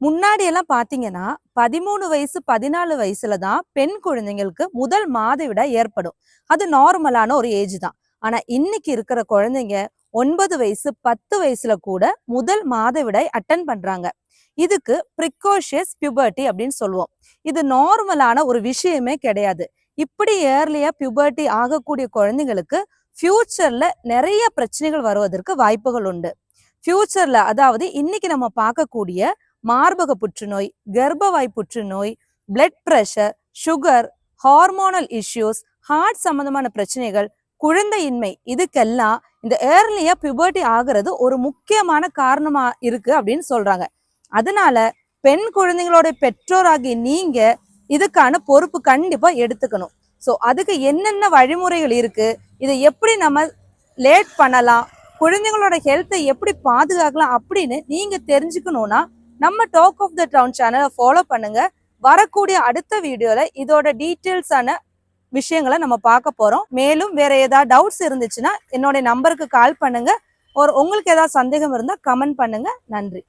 முன்னாடி எல்லாம் பாத்தீங்கன்னா பதிமூணு வயசு பதினாலு வயசுல தான் பெண் குழந்தைங்களுக்கு முதல் மாதவிடாய் ஏற்படும். அது நார்மலான ஒரு ஏஜ் தான். ஆனா இன்னைக்கு இருக்கிற குழந்தைங்க ஒன்பது வயசு பத்து வயசுல கூட முதல் மாதவிடாய் அட்டன் பண்றாங்க. இதுக்கு ப்ரிகாஷியஸ் பியூபர்ட்டி அப்படின்னு சொல்லுவோம். இது நார்மலான ஒரு விஷயமே கிடையாது. இப்படி ஏர்லியா பியூபர்ட்டி ஆகக்கூடிய குழந்தைங்களுக்கு ஃபியூச்சர்ல நிறைய பிரச்சனைகள் வருவதற்கு வாய்ப்புகள் உண்டு. ஃபியூச்சர்ல அதாவது இன்னைக்கு நம்ம பார்க்கக்கூடிய மார்பக புற்றுநோய் கர்ப்பவாய் புற்றுநோய் blood pressure sugar hormonal issues heart சம்பந்தமான பிரச்சனைகள் குழந்தையின்மை இதுக்கெல்லாம் இந்த ஏர்லியா பியூபர்ட்டி ஆகிறது ஒரு முக்கியமான காரணமா இருக்கு அப்படின்னு சொல்றாங்க. அதனால பெண் குழந்தைங்களோட பெற்றோராகி நீங்க இதுக்கான பொறுப்பு கண்டிப்பா எடுத்துக்கணும். ஸோ அதுக்கு என்னென்ன வழிமுறைகள் இருக்கு? இதை எப்படி நம்ம லேட் பண்ணலாம்? குழந்தைங்களோட ஹெல்த்தை எப்படி பாதுகாக்கலாம் அப்படின்னு நீங்க தெரிஞ்சுக்கணும்னா நம்ம டாக் ஆஃப் த டவுன் சேனலை ஃபாலோ பண்ணுங்க. வரக்கூடிய அடுத்த வீடியோல இதோட டீட்டெயில்ஸான விஷயங்களை நம்ம பார்க்க போறோம். மேலும் வேற ஏதாவது டவுட்ஸ் இருந்துச்சுன்னா என்னோட நம்பருக்கு கால் பண்ணுங்க. ஒரு உங்களுக்கு ஏதாவது சந்தேகம் இருந்தால் கமெண்ட் பண்ணுங்க. நன்றி.